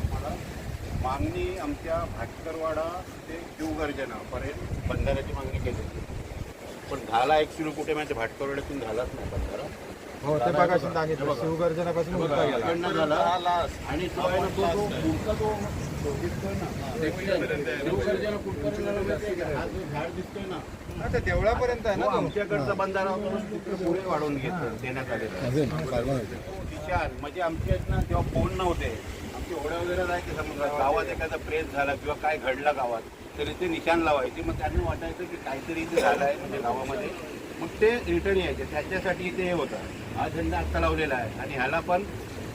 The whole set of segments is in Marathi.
तुम्हाला. मागणी आमच्या भाटकरवाडा ते देवगर्जनापर्यंत बंधाऱ्याची मागणी केली. होती पण झाला एक किलो कुठे माझ्या भाटकरवाड्यातून झालाच नाही बंधारा. आणि आहे ना. हो, देवळापर्यंत आहे ना आमच्याकडचा बंधारा पुढे वाढवून घेत देण्यात आलेला. विचार म्हणजे आमचे आहेत ना तेव्हा फोन नव्हते ओढ्या वगैरे जायचे समुद्रात गावात एखादा प्रेस झाला किंवा काय घडलं गावात तर इथे निशाण लावायचे. मग त्यांना वाटायचं की काहीतरी इथे झालं आहे म्हणजे गावामध्ये. मग ते रिटर्न यायचे. त्याच्यासाठी इथे हे होतं. हा झेंडा आत्ता लावलेला आहे. आणि ह्याला पण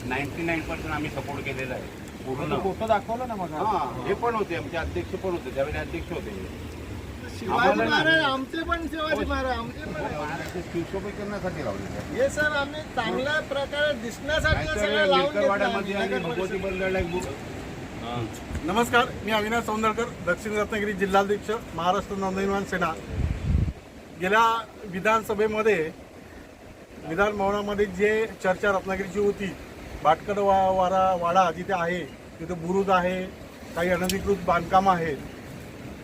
नाईन्टी नाईन पर्सेंट आम्ही सपोर्ट केलेला आहे. पूर्ण. फोटो दाखवला ना मग? हा हे पण होते. आमचे अध्यक्ष पण होते. त्यावेळी अध्यक्ष होते. शिवाजी महाराज आमचे पण शिवाजी महाराज आमचे पण. आहे. करण्यासाठी हे सर आम्ही चांगल्या प्रकारे दिसण्यासाठी हे सगळं लावून घेतलं बुक नमस्कार मी अविनाश सौंदरकर दक्षिण रत्नागिरी जिल्हाध्यक्ष महाराष्ट्र नवनिर्माण सेना. गेल्या विधानसभेमध्ये विधान भवनामध्ये जे चर्चा रत्नागिरीची होती भाटकर वा वारा वाडा जिथे आहे तिथे बुरुज आहे काही अनधिकृत बांधकामं आहेत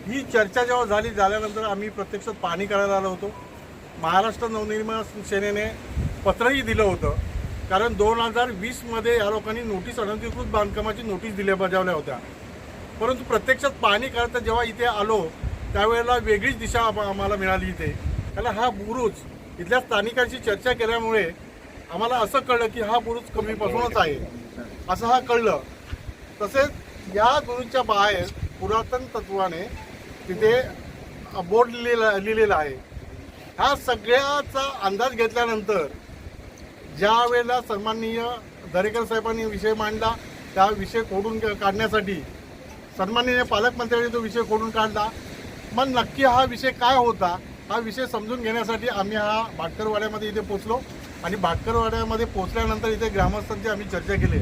ही चर्चा जेव्हा झाली झाल्यानंतर आम्ही प्रत्यक्षात पाहणी करायला आलो होतो. महाराष्ट्र नवनिर्माण सेनेने पत्रही दिलं होतं. कारण दोन हजार वीसमध्ये या लोकांनी नोटीस अनधिकृत बांधकामाची नोटीस दिल्या बजावल्या होत्या. परंतु प्रत्यक्षात पाहणी करता जेव्हा इथे आलो त्यावेळेला वेगळीच दिशा आम्हाला मिळाली इथे. त्याला हा बुरुज इथल्या स्थानिकांशी चर्चा केल्यामुळे आम्हाला असं कळलं की हा बुरुज कमीपासूनच आहे. असं हा कळलं. तसेच या गुरुजच्या बाहेर पुरातन तत्वाने तिथे बोर्ड लिहिलेला लिहिलेला आहे. ह्या सगळ्याचा अंदाज घेतल्यानंतर ज्या वेळेला सन्माननीय दरेकर साहेबांनी विषय मांडला त्या विषय खोडून काढण्यासाठी सन्माननीय पालकमंत्र्यांनी तो विषय खोडून काढला. मग नक्की हा विषय काय होता हा विषय समजून घेण्यासाठी आम्ही हा भाटकरवाड्यामध्ये इथे पोचलो आणि भाटकरवाड्यामध्ये पोचल्यानंतर इथे ग्रामस्थांची आम्ही चर्चा केली.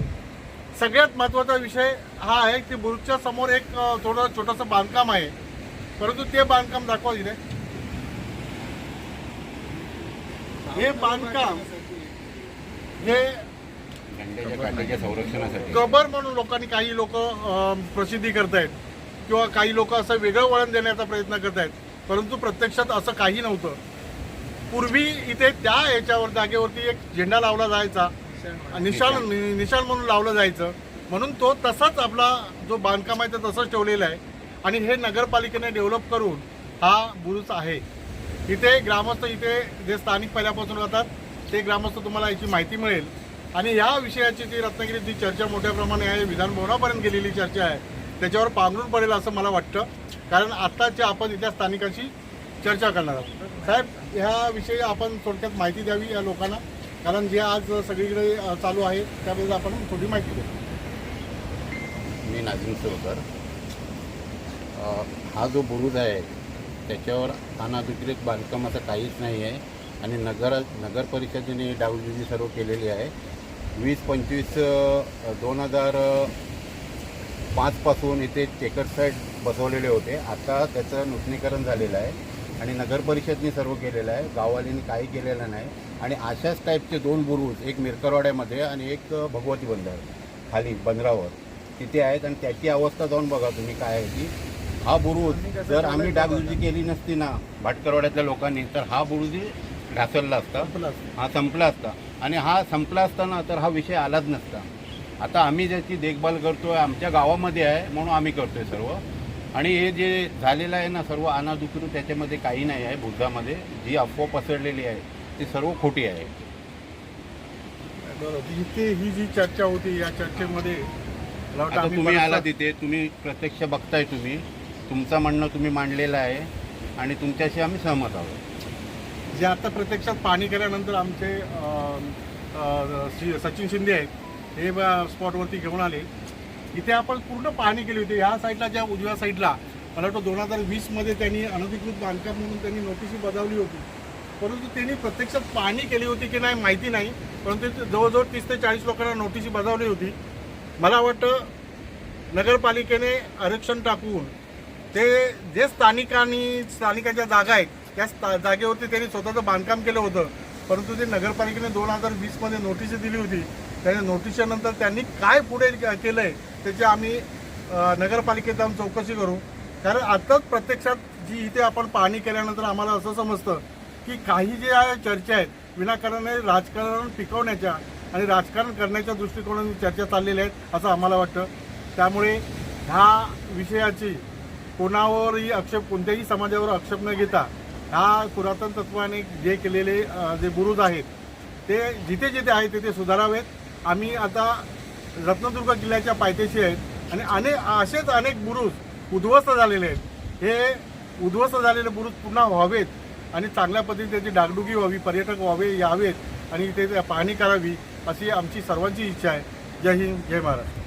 सगळ्यात महत्त्वाचा विषय हा आहे की बुरुजच्या समोर एक थोडं छोटंसं बांधकाम आहे. परंतु ते बांधकाम दाखवा इथे. हे बांधकाम हे कबर म्हणून लोकांनी काही लोक प्रसिद्धी करतायत किंवा काही लोक असं वेगळं वळण देण्याचा प्रयत्न करतायत. परंतु प्रत्यक्षात असं काही नव्हतं. पूर्वी इथे त्या याच्यावर जागेवरती एक झेंडा लावला जायचा. निशाण. निशाण म्हणून लावलं जायचं. म्हणून तो तसाच आपला जो बांधकाम आहे तो तसंच ठेवलेला आहे. आणि हे नगरपालिकेने डेव्हलप करून हा बुरुज आहे. इथे ग्रामस्थ इथे जे स्थानिक पहिल्यापासून राहतात ते ग्रामस्थ तुम्हाला याची माहिती मिळेल. आणि या विषयाची जी रत्नागिरीत जी चर्चा मोठ्या प्रमाणे आहे विधानभवनापर्यंत गेलेली चर्चा आहे त्याच्यावर पांघरून पडेल असं मला वाटतं. कारण आत्ताच्या आपण इथल्या स्थानिकांशी चर्चा करणार आहोत. साहेब ह्याविषयी आपण थोडक्यात माहिती द्यावी या लोकांना. कारण जे आज सगळीकडे चालू आहे त्याबद्दल आपण थोडी माहिती द्या मी नाजिम सेवकर. हा जो बुरुज आहे त्याच्यावर अनाधिकृत बांधकाम असं काहीच नाही आहे. आणि नगर नगर परिषदेने डावजुजी सर्व केलेली आहे. वीस पंचवीस दोन हजार पाचपासून इथे चेकर साईड बसवलेले होते. आता त्याचं नूतनीकरण झालेलं आहे आणि नगर परिषदने सर्व केलेलं आहे. गाववालीने काही केलेलं नाही. आणि अशाच टाईपचे दोन बुरुज एक मिरकरवाड्यामध्ये आणि एक भगवती बंदर खाली बंदरावर तिथे आहेत. आणि त्याची अवस्था जाऊन बघा तुम्ही काय आहे ती. हा बुरुज जर आम्ही डागडुजी केली नसती ना भाटकरवाड्यातल्या लोकांनी तर हा बुरुज ढासळला असता. हा संपला असता. आणि हा संपला असताना तर हा विषय आलाच नसता. आता आम्ही ज्याची देखभाल करतोय आमच्या गावामध्ये आहे म्हणून आम्ही करतोय सर्व. आणि हे जे झालेलं आहे ना सर्व अनाधिकृत त्याच्यामध्ये काही नाही आहे बुद्धामध्ये जी अफवा पसरलेली आहे ती सर्व खोटी आहे. बरं इथे ही जी चर्चा होती या चर्चेमध्ये तुम्ही आला तिथे तुम्ही प्रत्यक्ष बघताय तुम्ही. तुमचं म्हणणं तुम्ही मांडलेलं आहे आणि तुमच्याशी आम्ही सहमत आहोत. जे आता प्रत्यक्षात पाणी केल्यानंतर आमचे शि- सचिन शिंदे आहेत हे ब- स्पॉटवरती घेऊन आले. इथे आपण पूर्ण पाहणी केली होती. ह्या साईडला ज्या उजव्या साईडला मला वाटतं दोन हजार वीसमध्ये त्यांनी अनधिकृत बांधकाम म्हणून त्यांनी नोटीसी बजावली होती. परंतु त्यांनी प्रत्यक्षात पाहणी केली होती की नाही माहिती नाही. परंतु जवळजवळ तीस ते चाळीस लोकांना नोटीसी बजावली होती. मला वाटतं नगरपालिकेने आरक्षण टाकून ते जे स्थानिकांनी स्थानिकांच्या जागा आहेत त्या स्था- जागेवरती त्यांनी स्वतःचं बांधकाम केलं होतं. परंतु ते नगरपालिकेने दोन हजार वीसमध्ये नोटीस दिली होती. त्या नोटीसच्यानंतर त्यांनी काय पुढे केलं आहे त्याची आम्ही नगरपालिकेत जाऊन चौकशी करू. कारण आताच प्रत्यक्षात जी इथे आपण पाहणी केल्यानंतर आम्हाला असं समजतं की काही जे चर्चा आहेत विनाकारणाने राजकारण टिकवण्याच्या आणि राजकारण करण्याच्या दृष्टिकोनाने चर्चा चाललेल्या आहेत असं आम्हाला वाटतं. त्यामुळे ह्या विषयाची कोणावरही आक्षेप कोणत्याही समाजावर आक्षेप न घेता ह्या पुरातन तत्वाने जे केलेले जे बुरुज आहेत ते जिथे जिथे आहेत तिथे सुधारावेत. आम्ही आता रत्नदुर्ग किल्ल्याच्या पायथ्याशी आहेत आणि अनेक असेच अनेक बुरुज उद्ध्वस्त झालेले आहेत. हे उद्ध्वस्त झालेले बुरुज पुन्हा व्हावेत आणि चांगल्या पद्धतीने त्याची डागडुगी व्हावी पर्यटक व्हावे यावेत आणि इथे पाहणी करावी अशी आमची सर्वांची इच्छा आहे. जय हिंद जय महाराष्ट्र.